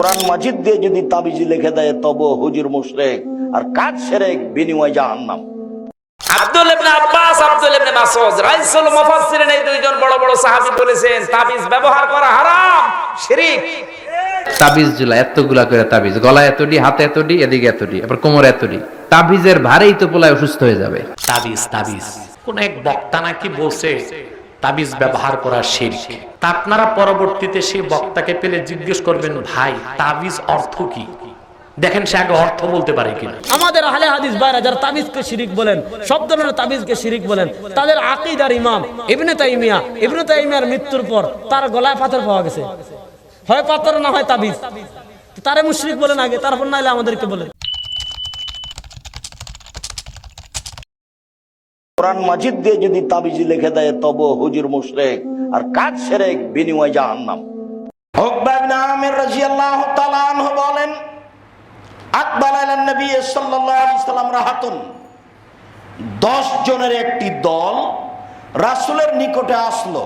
কোরআন মাজিদ দিয়ে যদি তাবিজ লিখে দেয় তব হুজুর মুশরেক। আর কাজ সেরেক বিনিময় জাহান্নাম। আব্দুল ইবনে আব্বাস আব্দুল ইবনে মাসউদ রাইসুল মুফাসসিরিন এই দুইজন বড় বড় সাহাবী বলেছেন তাবিজ ব্যবহার করা হারাম শিরক। তাবিজ জুলা এতগুলা করে তাবিজ। গলা এতটি হাতে এতটি এদিকে এতটি আবার কোমর এতটি তাবিজের ভারেই তো পোলায় অসুস্থ হয়ে যাবে। তাবিজ তাবিজ। কোন এক বক্তা নাকি বলছে তাবিজ ব্যবহার করা শিরক। তা আপনারা পরবর্তীতে সেই বক্তাকে পেলে জিজ্ঞেস করবেন, ভাই, তাবিজ অর্থ কি? দেখেন সে আগে অর্থ বলতে পারে কিনা। আমাদের আহলে হাদিস বাইরা যারা তাবিজকে শিরিক বলেন, সব ধরনের তাবিজকে শিরিক বলেন, তাদের আকিদার ইমাম, ইবনে তাইমিয়া, ইবনে তাইমিয়ার মৃত্যুর পর তার গলায় পাথর পাওয়া গেছে। হয় পাথর না হয় তাবিজ? তারে মুশরিক বলেন আগে, তারপর নাইলে আমাদেরকে বলেন। কোরআন মাজিদ দিয়ে যদি তাবিজ লিখে দেয় তব হুজুর মুশরেক। আর কাজ সেরেক বিনিময় জাহান্নাম। বলেন, আকবাল আলান নবী সাল্লাল্লাহু আলাইহি সাল্লাম রাহাতুন। 10 জনের একটি দল রাসূলের নিকটে আসলো।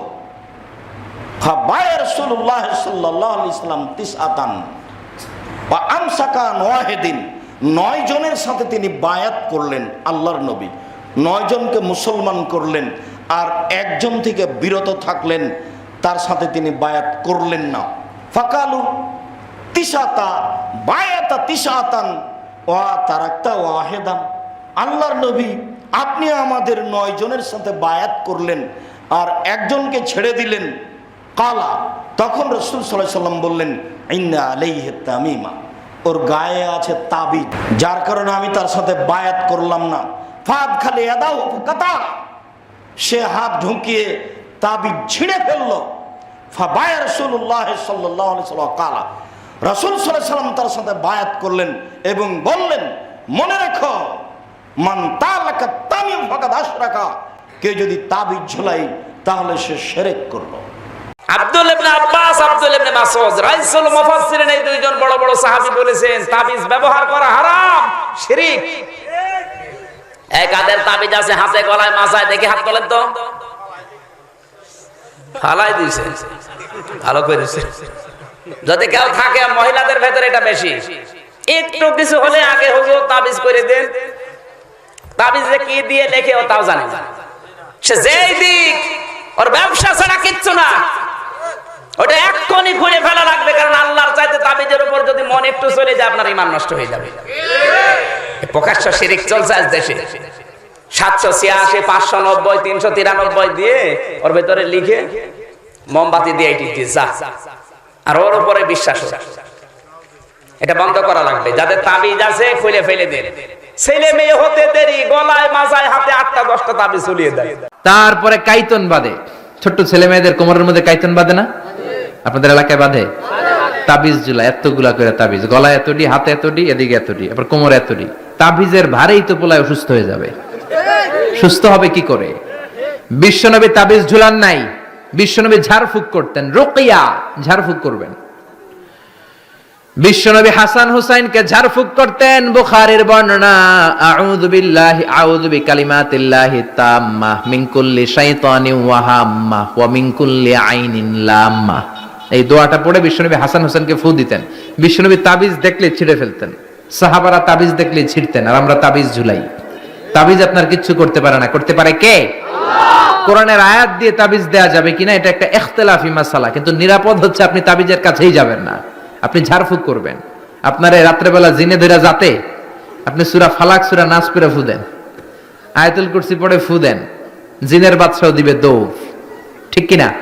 নয় জনের সাথে তিনি বায়াত করলেন আল্লাহর নবী। নয় জনকে মুসলমান করলেন, আর একজন থেকে বিরত থাকলেন, তার সাথে তিনি বায়াত করলেন না। ফাকালু তিসাতা বায়াতা তিসাতান ওয়া তারাক্তা ওয়াহেদান। আল্লাহর নবী, আপনি আমাদের নয় জনের সাথে বায়াত করলেন, আর একজনকে ছেড়ে দিলেন। কালা, তখন রসুল সাল্লাহ সাল্লাম বললেন ওর গায়ে আছে তাবিজ, যার কারণে আমি তার সাথে বায়াত করলাম না। ফাদ খালি এদাও কথা। সে হাত ঢুকিয়ে তাবিজ ছিঁড়ে ফেলল। এবং বললেন, মনে রেখো যদি তাবিজ ঝোলাই, তাহলে সে সেরেক করল। আব্দুল আব্বাস, আব্দুল বড় বড় সাহাবী বলেছেন, তাবিজ ব্যবহার করা হারাম এক হাতের তাবিজ আছে, হাতে গলায় মাথায় দেখে হাত তোলেন তো। ফালাই দিছে। ভালো করেছে। যদি কেউ থাকে, মহিলাদের ভেতরে এটা বেশি। একটু কিছু হলে আগে হুজুর তাবিজ করে দেন তাবিজে কি দিয়ে লেখে ও তাও জানে। সে যেই দিক, ওর ব্যবসা ছাড়া কিচ্ছু না। ওটা এক্ষুনি খুঁড়ে ফেলা লাগবে, কারণ আল্লাহর চাইতে তাবিজের উপর যদি মন একটু চলে যায়, আপনার ইমান নষ্ট হয়ে যাবে। এ প্রকাশ্য শিরিক চলছে আজ দেশে। সাতশো ছিয়াশি, পাঁচশো নব্বই, তিনশো তিরানব্বই দিয়ে ওর ভেতরে লিখে মোমবাতি দিয়ে এটি যা আর ওর উপরে বিশ্বাস এটা বন্ধ করা লাগবে। যাদের তাবিজ আছে, খুলে ফেলে দেন। ছেলে মেয়ে হতে দেরি, গলায় মাথায় হাতে আটটা, দশটা তাবিজ ঝুলিয়ে দেয় তারপরে কাইতন বাঁধে ছোট্ট ছেলে মেয়েদের কোমরের মধ্যে কাইতন বাঁধে না? আপনাদের এলাকায় বাঁধে? তাবিজ জুলা এতগুলা করে তাবিজ। গলায় এতটি হাতে এতটি এদিকে এতটি আবার কোমর এতটি তাবিজের ভারেই তো পোলায় অসুস্থ হয়ে যাবে। সুস্থ হবে কি করে? বিশ্বনবী তাবিজ ঝুলান নাই। বিশ্বনবী ঝাড়ফুঁক করতেন। রোকিয়া ঝাড়ফুঁক করবেন। বিশ্বনবী হাসান হুসাইনকে ঝাড়ফুঁক করতেন। বুখারীর বর্ণনা, আউযু বিল্লাহি, আউযু বিকালিমাতিল্লাহি তাম্মাহ মিন কুল্লি শাইতানিন ওয়া হাম্মাহ ওয়া মিন কুল্লি আইনিন এই দোয়াটা পড়ে বিশ্বনবী হাসান হোসেনকে ফু দিতেন। বিশ্বনবী তাবিজ দেখলে ছিঁড়ে ফেলতেন। সাহাবারা তাবিজ দেখলে ছিঁড়তেন আর আমরা তাবিজ ঝুলাই। তাবিজ আপনার কিচ্ছু করতে পারে না। করতে পারে কে? কোরআনের আয়াত দিয়ে তাবিজ দেয়া যাবে কিনা এটা একটা ইখতিলাফি মাসালা। কিন্তু নিরাপদ হচ্ছে আপনি তাবিজের কাছেই যাবেন না। আপনি ঝাড়ফুঁক করবেন। আপনার রাত্রেবেলা জিনে ধরে যাতে আপনি সুরা ফালাক সুরা নাচ করে ফু দেন। আয়াতুল কুরসি পড়ে ফু দেন। জিনের বাদশাও দিবে দৌড়। ঠিক কিনা?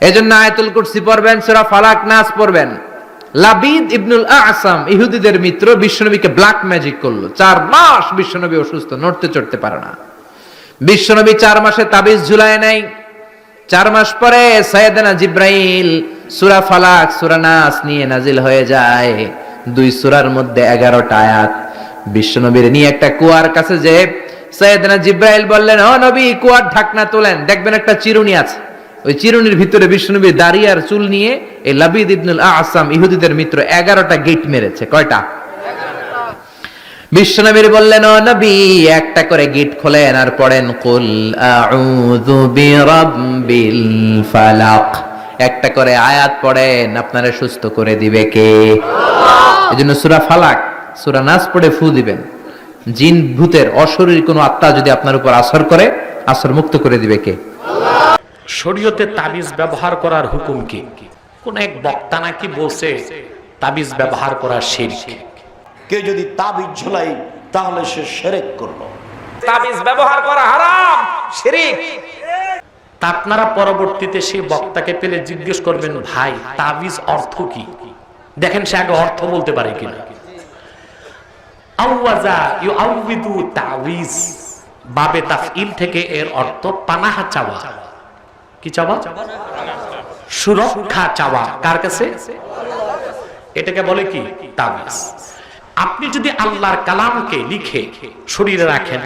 এজন্য আয়াতুল কুরসি পড়বেন সুরা ফালাক নাচ পড়বেন। লাবিদ ইবনুল আসাম, ইহুদিদের মিত্র, বিশ্বনবীকে ব্ল্যাক ম্যাজিক করল। চার মাস বিশ্বনবী অসুস্থ, নড়তে চড়তে পারে না। বিশ্বনবী চার মাসে তাবিজ ঝুলায় নাই। চার মাস পরে সৈয়দনা জিব্রাইল সুরা ফালাক, সুরা নাস নিয়ে নাজিল হয়ে যায়। দুই সুরার মধ্যে এগারোটা আয়াত। বিশ্বনবীর নিয়ে একটা কুয়ার কাছে যে সৈয়দনা জিব্রাইল বললেন, ও নবী, কুয়ার ঢাকনা তোলেন, দেখবেন একটা চিরুনি আছে। ওই চিরুনির ভিতরে বিশ্বনবী দাঁড়িয়ে আর চুল নিয়ে এই লাবিদ ইবনুল আসাম ইহুদিদের মিত্র এগারোটা গেট মেরেছে। কয়টা? বিশ্বনবীর বললেন ও নবী একটা করে গিট খোলেন আর পড়েন কুল আউযু বিরাব্বিল ফালাক। একটা করে আয়াত পড়েন আপনারা সুস্থ করে দিবে কে? এই জন্য সুরা ফালাক সুরা নাস পড়ে ফু দিবেন। জিন ভূতের অশরীর কোনো আত্মা যদি আপনার উপর আসর করে আসর মুক্ত করে দিবে কে? শরীয়তে তাবিজ ব্যবহার করার হুকুম কি? কোন এক বক্তা নাকি বলছে তাবিজ ব্যবহার করা শিরক। কেউ যদি তাবিজ ঝোলাই তাহলে সে সেরেক করল। তাবিজ ব্যবহার করা হারাম শিরিক। তা আপনারা পরবর্তীতে সেই বক্তাকে পেলে জিজ্ঞেস করবেন ভাই তাবিজ অর্থ কি? দেখেন সে আগে অর্থ বলতে পারে কিনা। আউয়াজা ইউ আউবিদু তাবিজ। বাবে তাফইল থেকে এর অর্থ পানাহা চাওয়া। কি চাওয়া? সুরক্ষা চাওয়া। কার কাছে? এটাকে বলে কি? তাবিজ। আপনি যদি আল্লাহর কালামকে লিখে শরীরে রাখেন,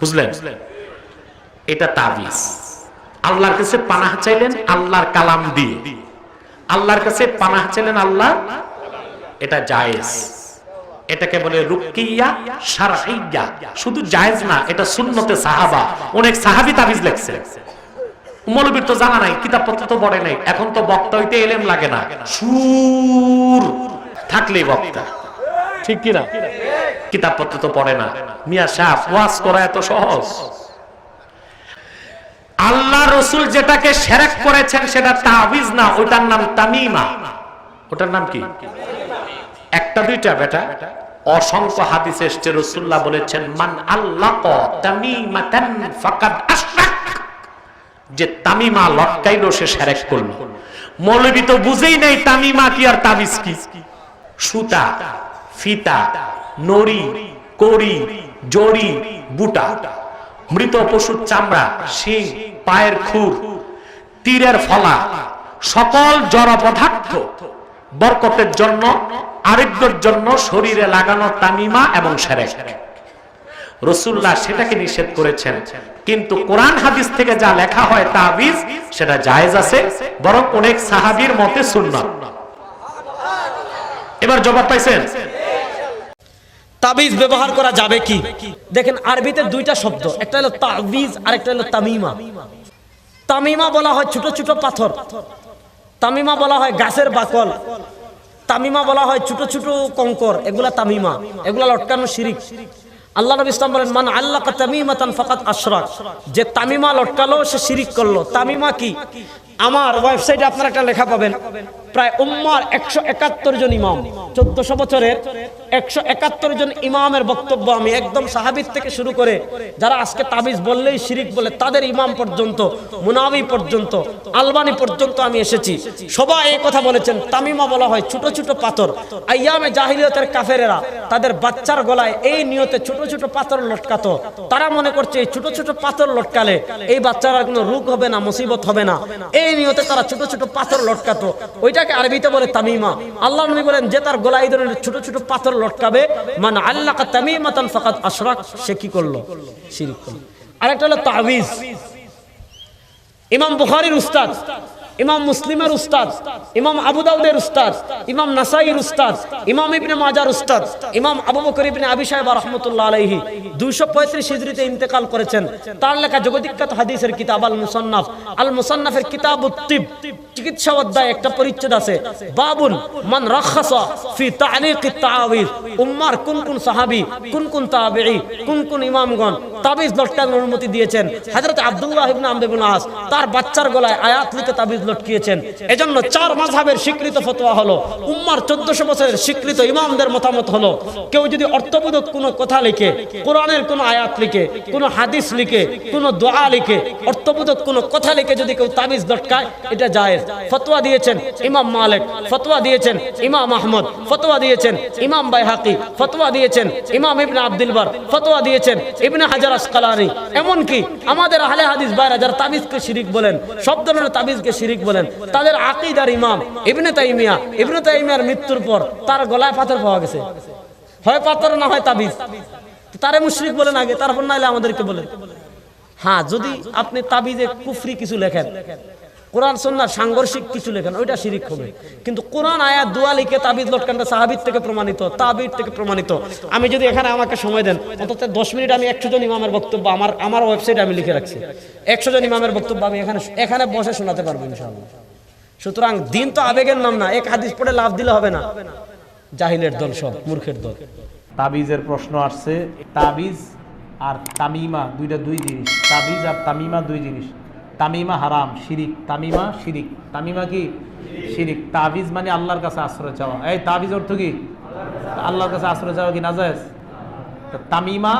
বুঝলেন? এটা তাবিজ। আল্লাহর কাছে পানাহ চাইলেন, আল্লাহর কালাম দিয়ে। আল্লাহর কাছে পানাহ চাইলেন, আল্লাহ, এটা জায়েজ। এটাকে বলে রুকিয়া শারঈয়া। শুধু জায়েজ না, এটা সুন্নতে সাহাবা। অনেক সাহাবি তাবিজ লেখছে। মৌলবীর তো জানা নাই, কিতাবপত্র তো পড়ে নাই। এখন তো বক্তা হইতে এলেম লাগে না। সুর থাকলেই বক্তা। ঠিক কিনা? কিতাবপত্র তো পড়ে না। মিয়া সাহ ওয়াজ করা এত সহজ। আল্লাহ রসুল যেটাকে সেরেক করেছেন, সেটা তাবিজ না ওটার নাম তামিমা। ওটার নাম কি? একটা দুইটা বেটা। অসংখ্য হাদিসে এসছে, রসুল্লাহ বলেছেন, মান আল্লাহ তামিমাতান ফাকাদ আশরাক। যে তামিমা লটকাইলো সে সেরেক করল। মৌলবী তো বুঝেই নেই তামিমা কি আর তাবিজ কি। সুতা, ফিতা, নড়ি, কড়ি, জড়ি, বুটা, মৃত পশুর চামড়া, শিং, পায়ের খুর, তীরের ফলা, সকল জড় পদার্থ বরকতের জন্য, আরোগ্যের জন্য শরীরে লাগানো তামিমা এবং সেরেক। রসুল্লাহ সেটাকে নিষেধ করেছেন। কিন্তু কোরআন হাদিস থেকে যা লেখা হয় তাবিজ, সেটা জায়েজ আছে, বরং অনেক সাহাবীর মতে সুন্নাত এবার জবাব পাইছেন? তাবিজ ব্যবহার করা যাবে কি? দেখেন, আরবিতে দুইটা শব্দ, একটা হলো তাবিজ হলো তামিমা। তামিমা বলা হয় ছোট ছোট পাথর। তামিমা বলা হয় গাছের বাকল। তামিমা বলা হয় ছোট ছোট কঙ্কর, এগুলা তামিমা। এগুলা লটকানো শিরিক। আল্লাহ নবী ইসলাম বলেন, মান আল্লাহ তামিমাতান ফাকাত আশরাক। যে তামিমা লটকালো, সে শিরিক করল। তামিমা কি? আমার ওয়েবসাইটে আপনারা একটা লেখা পাবেন। প্রায় উম্মার একশো একাত্তর জন ইমাম। চোদ্দশো বছরের একশো একাত্তর জন ইমামের বক্তব্য আমি একদম সাহাবিদ থেকে শুরু করে যারা আজকে তাবিজ বললেই শিরিক বলে, তাদের ইমাম পর্যন্ত, মুনাবি পর্যন্ত, আলবানি পর্যন্ত আমি এসেছি। সবাই এই কথা বলেছেন, তামিমা বলা হয় ছোট ছোট পাথর। আইয়ামে জাহিলিয়তের কাফেরেরা তাদের বাচ্চার গলায় এই নিয়তে ছোট ছোট পাথর লটকাতো। তারা মনে করছে এই ছোট ছোট পাথর লটকালে এই বাচ্চারা কোনো রোগ হবে না, মুসিবত হবে না। এই নিয়তে তারা ছোট ছোট পাথর লটকাতো। ওইটাকে আরবিতে বলে তামিমা। আল্লাহ নবী বলেন, যে তার গলায় এই ধরনের ছোট ছোট পাথর লটকাবে মানে আল্লাহ তামিমাতান ফাকাত আশরাক সে কি করল? শিরিক করল। আরেকটা হলো তাবিজ। ইমাম বুখারির উস্তাদ ইমাম মুসলিমের উস্তাদ, ইমাম আবু দাউদের উস্তাদ, ইমাম নাসাইর উস্তাদ, ইমাম ইবনে মাজার উস্তাদ, ইমাম আবু বকর ইবনে আবি সাহেব রাহমাতুল্লাহ আলাইহি 235 হিজরিতে ইন্তেকাল করেছেন। তার লেখা জগদীখ্যাত হাদিসের কিতাব আল মুসান্নাফ আল মুসান্নাফের কিতাব উত্তিব চিকিৎসা অধ্যায় একটা পরিচ্ছেদ আছে। বাবুন মান রাখাসা ফি তালিক তাআবিজ উম্মার কোন কোন সাহাবী, কোন কোন তাবিঈ, কোন কোন ইমামগণ তাবিজ লটকানোর অনুমতি দিয়েছেন। হযরত আব্দুল্লাহ ইবনে আমর ইবনে আস, তার বাচ্চার গলায় আয়াত লিখে তাবিজ লটকিয়েছেন এজন্য চার মাযহাবের স্বীকৃত ফতোয়া হলো, উম্মার 1400 বছরের স্বীকৃত ইমামদের মতামত হলো, কেউ যদি অর্থবোধক কোনো কথা লিখে, কোরআনের কোনো আয়াত লিখে, কোনো হাদিস লিখে, কোনো দোয়া লিখে, অর্থবোধক কোনো কথা লিখে যদি কেউ তাবিজ লটকায়, এটা জায়েজ। ফতোয়া দিয়েছেন ইমাম মালিক, ফতোয়া দিয়েছেন ইমাম আহমদ, ফতোয়া দিয়েছেন ইমাম বাইহাকি, ফতোয়া দিয়েছেন ইমাম ইবনে আব্দুল বার, ফতোয়া দিয়েছেন ইবনে হাজার আসকালানি। এমনকি আমাদের আহলে হাদিস বাইরা যারা তাবিজকে শিরিক বলেন, সব ধরনের তাবিজকে শিরিক বলেন, তাদের আকিদার ইমাম, ইবনে তাইমিয়া, ইবনে তাইমিয়ার মৃত্যুর পর তার গলায় পাথর পাওয়া গেছে। হয় পাথর না হয় তাবিজ? তারে মুশরিক বলেন আগে, তারপর নাইলে আমাদেরকে বলেন। হ্যাঁ যদি আপনি তাবিজে কুফরি কিছু লেখেন কোরআন সন্ন্যার সাংঘর্ষিক কিছু লেখেন, ওইটা শিরিক হবে। কিন্তু কোরআন আয়াত, দোয়া লিখে তাবিজ লটকানটা সাহাবিদ থেকে প্রমাণিত, তাবির থেকে প্রমাণিত। আমি যদি এখানে আমাকে সময় দেন, অন্তত দশ মিনিট আমি একশো জন ইমামের বক্তব্য আমার আমার ওয়েবসাইটে আমি লিখে রাখছি। একশো জন ইমামের বক্তব্য আমি এখানে এখানে বসে শোনাতে পারব ইনশাআল্লাহ। সুতরাং দিন তো আবেগের নাম না, এক হাদিস পড়ে লাভ দিলে হবে না। জাহিলের দল সব, মূর্খের দল। তাবিজের প্রশ্ন আসছে, তাবিজ আর তামিমা, দুইটা দুই জিনিস। তাবিজ আর তামিমা দুই জিনিস। তামিমা হারাম শিরিক। তামিমা শিরিক। তামিমা কি? শিরিক। তাবিজ মানে আল্লাহর কাছে আশ্রয় চাওয়া। এই তাবিজ অর্থ কি? আল্লাহর কাছে আশ্রয় চাওয়া কি না যায় তামিমা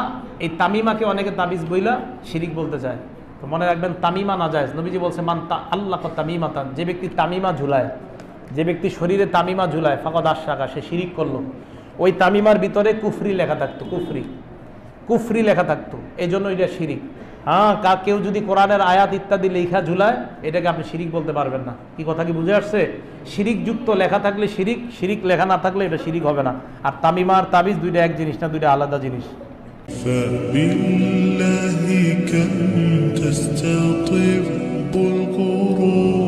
এই তামিমাকে অনেকে তাবিজ বইলা শিরিক বলতে চায়। তো মনে রাখবেন তামিমা না যায় নবীজি বলছে মান তা আল্লাহ তামিমা তান যে ব্যক্তি তামিমা ঝুলায় যে ব্যক্তি শরীরে তামিমা ঝুলায় ফাঁকা দাস শাখা সে শিরিক করল। ওই তামিমার ভিতরে কুফরি লেখা থাকতো কুফরি। কুফরি লেখা থাকতো। এই জন্য এটা শিরিক। হ্যাঁ কা কেউ যদি কোরআনের আয়াত ইত্যাদি লেখা ঝুলায় এটাকে আপনি শিরিক বলতে পারবেন না কি কথা কি বুঝে আসছে শিরিক যুক্ত লেখা থাকলে শিরিক শিরিক লেখা না থাকলে এটা শিরিক হবে না আর তামিমা আর তাবিজ দুইটা এক জিনিস না দুইটা আলাদা জিনিস فبالله كم تستطب الغرور ويبرأ